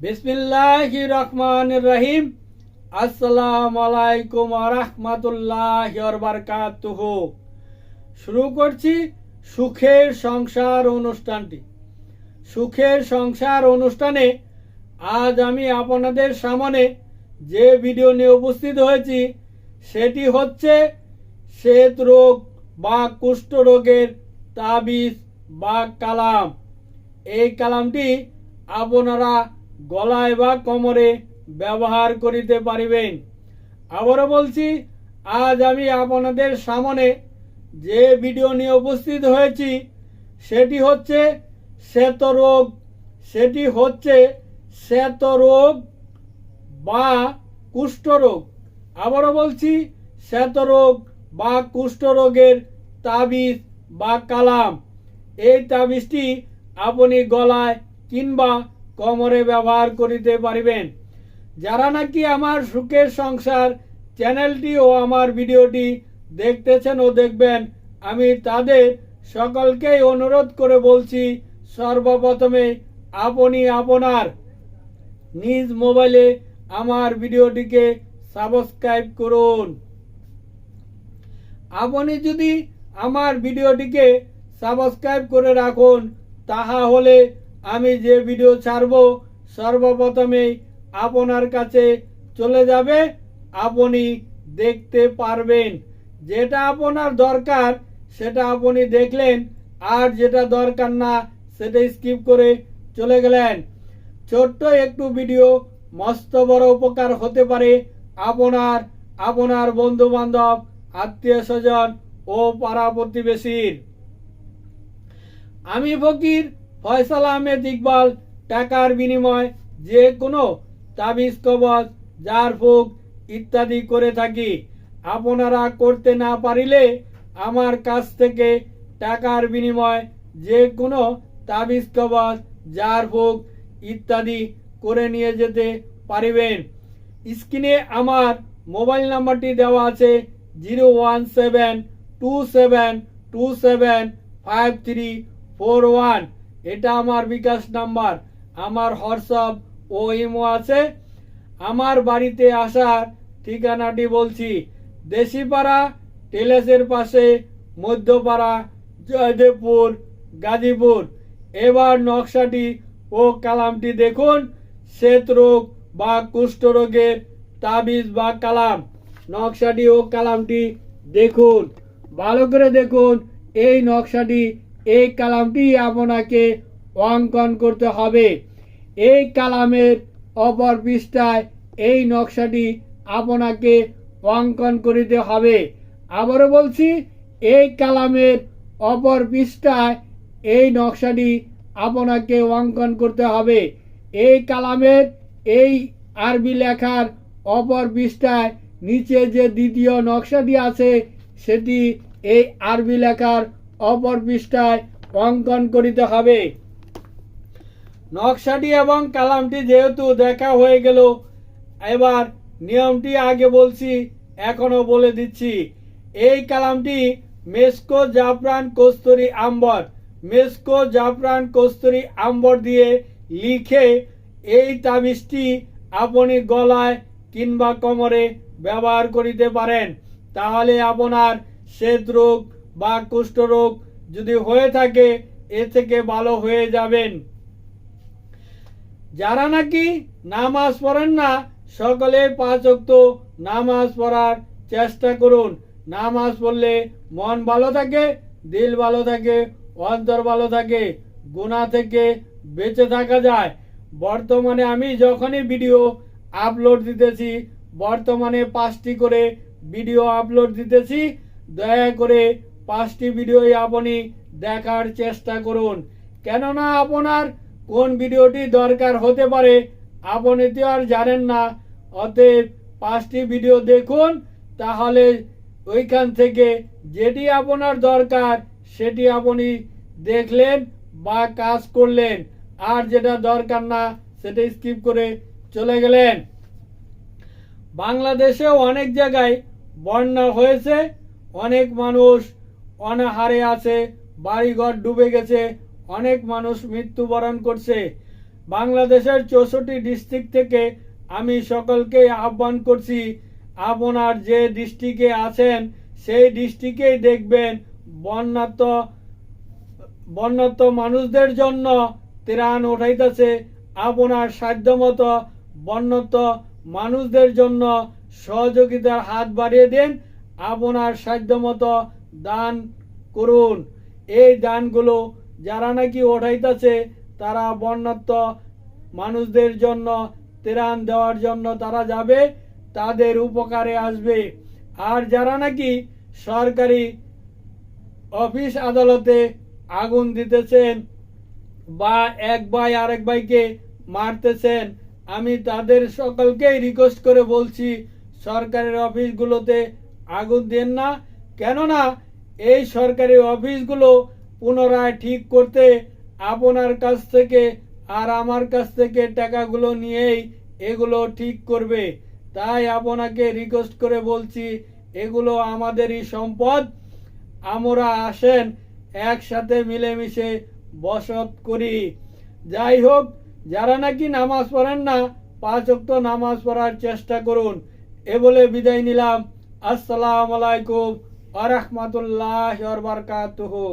বিসমিল্লাহ রহমান রহিম। আসসালাম আলাইকুম রহমতুল্লাহ বারকাতুহ। শুরু করছি সুখের সংসার অনুষ্ঠানটি। সুখের সংসার অনুষ্ঠানে আজ আমি আপনাদের সামনে যে ভিডিও নিয়ে উপস্থিত হয়েছি, সেটি হচ্ছে শ্বেত রোগ বা কুষ্ঠ রোগের তাবিজ বা কালাম। এই কালামটি আপনারা গলায় বা কোমরে ব্যবহার করিতে পারিবেন। আবারও বলছি, আজ আমি আপনাদের সামনে যে ভিডিও নিয়ে উপস্থিত হয়েছি, সেটি হচ্ছে শ্বেত রোগ। সেটি হচ্ছে শ্বেত রোগ বা কুষ্ঠরোগ আবারও বলছি, শ্বেত রোগ বা কুষ্ঠরোগের তাবিজ বা কালাম। এই তাবিজটি আপনি গলায় কিংবা কোমরে ব্যবহার করিতে পারিবেন। যারা নাকি আমার সুখের সংসার চ্যানেলটি ও আমার ভিডিওটি দেখতেছেন ও দেখবেন, আমি তাদের সকলকেই অনুরোধ করে বলছি, সর্বপ্রথমে আপনি আপনার নিজ মোবাইলে আমার ভিডিওটিকে সাবস্ক্রাইব করুন। আপনি যদি আমার ভিডিওটিকে সাবস্ক্রাইব করে রাখুন, তাহা হলে আমি যে ভিডিও ছাড়ব, সর্বপ্রথমেই আপনার কাছে চলে যাবে। আপনি দেখতে পারবেন যেটা আপনার দরকার, সেটা আপনি দেখলেন। আর যেটা দরকার না, সেটা স্কিপ করে চলে গেলেন। ছোট্ট একটু ভিডিও, মস্ত বড় উপকার হতে পারে আপনার আপনার বন্ধু বান্ধব আত্মীয় স্বজন ও পাড়া প্রতিবেশীর। আমি ফকির ফয়সাল আহমেদ ইকবাল, টাকার বিনিময় যে কোনো তাবিজ জার, ফুক ইত্যাদি করে থাকি। আপনারা করতে না পারিলে আমার কাছ থেকে টাকার বিনিময় যে কোনো তাবিজ জার, ফুক ইত্যাদি করে নিয়ে যেতে পারিবেন। স্ক্রিনে আমার মোবাইল নাম্বারটি দেওয়া আছে zero one seven two seven two seven five three four one. এটা আমার বিকাশ নাম্বার, আমার হোয়াটসঅ্যাপ, ও ইমো আছে। আমার বাড়িতে আসার ঠিকানাটি বলছি, দেশিপাড়া টেলেসের পাশে মধ্যপাড়া, জয়দেবপুর, গাজীপুর। এবার নকশাটি ও কালামটি দেখুন, শ্বেত রোগ বা কুষ্ঠ রোগের তাবিজ বা কালাম। নকশাটি ও কালামটি দেখুন। ভালো করে দেখুন, এই নকশাটি এই কালামটি আপনাকে অঙ্কন করতে হবে। এই কালামের অপর পৃষ্ঠায় এই নকশাটি আপনাকে অঙ্কন করিতে হবে। আবারও বলছি, এই কালামের অপর পৃষ্ঠায় এই নকশাটি আপনাকে অঙ্কন করতে হবে। এই কালামের এই আরবি লেখার অপর পৃষ্ঠায় নিচে যে দ্বিতীয় নকশাটি আছে, সেটি এই আরবি লেখার অপর পৃষ্ঠায় অঙ্কন করিতে হবে। নকশাটি এবং কালামটি যেহেতু দেখা হয়ে গেল, এবার নিয়মটি আগে বলছি এখনও বলে দিচ্ছি। এই কালামটি মেসকো জাফরান কস্তুরি আম্বর, মেসকো জাফরান কস্তুরি আম্বর দিয়ে লিখে এই তাবিজটি আপনি গলায় কিংবা কোমরে ব্যবহার করিতে পারেন। তাহলে আপনার শ্বেত রোগ বা কুষ্ঠরোগ যদি হয়ে থাকে, এ থেকে ভালো হয়ে যাবেন। যারা নাকি নামাজ পড়েন না, সকলে পাঁচ অক্ত নামাজ পড়ার চেষ্টা করুন। নামাজ পড়লে মন ভালো থাকে, দিল ভালো থাকে, অন্তর ভালো থাকে গুণা থেকে বেঁচে থাকা যায়। বর্তমানে আমি যখনই ভিডিও আপলোড দিতেছি, বর্তমানে পাঁচটি করে ভিডিও আপলোড দিতেছি, দয়া করে পাঁচটি ভিডিওই আপনি দেখার চেষ্টা করুন। কেননা আপনার কোন ভিডিওটি দরকার হতে পারে, আপনি তো আর জানেন না। অতএব পাঁচটি ভিডিও দেখুন, তাহলে ওইখান থেকে যেটি আপনার দরকার, সেটি আপনি দেখলেন বা কাজ করলেন। আর যেটা দরকার না, সেটা স্কিপ করে চলে গেলেন। বাংলাদেশেও অনেক জায়গায় বন্যা হয়েছে, অনেক মানুষ অনাহারে আছে, বাড়িঘর ডুবে গেছে, অনেক মানুষ মৃত্যুবরণ করছে। বাংলাদেশের চৌষট্টি ডিস্ট্রিক্ট থেকে আমি সকলকে আহ্বান করছি, আপনার যে ডিস্ট্রিক্টে আছেন, সেই ডিস্ট্রিক্টেই দেখবেন বন্যাত বন্যাত মানুষদের জন্য ত্রাণ ওঠাইতেছে আপনার সাধ্যমতো বন্যাত মানুষদের জন্য সহযোগিতার হাত বাড়িয়ে দেন। আপনার সাধ্যমতো দান করুন। এই দানগুলো যারা নাকি ওঠাইতেছে, তারা বন্যাত্ম মানুষদের জন্য ত্রাণ দেওয়ার জন্য তারা যাবে, তাদের উপকারে আসবে। আর যারা নাকি সরকারি অফিস আদালতে আগুন দিতেছেন বা এক ভাই আরেক ভাইকে মারতেছেন, আমি তাদের সকলকেই রিকোয়েস্ট করে বলছি, সরকারের অফিসগুলোতে আগুন দেন না। কেননা এই সরকারি অফিসগুলো পুনরায় ঠিক করতে আপনার কাছ থেকে আর আমার কাছ থেকে টাকাগুলো নিয়েই এগুলো ঠিক করবে। তাই আপনাকে রিকোয়েস্ট করে বলছি, এগুলো আমাদেরই সম্পদ। আমরা আসেন একসাথে মিলেমিশে বসত করি। যাই হোক, যারা নাকি নামাজ পড়েন না, পাঁচ ওয়াক্ত নামাজ পড়ার চেষ্টা করুন। এ বলে বিদায় নিলাম। আসসালামু আলাইকুম। আ রহমতুল্লাহ বারকাতুহু।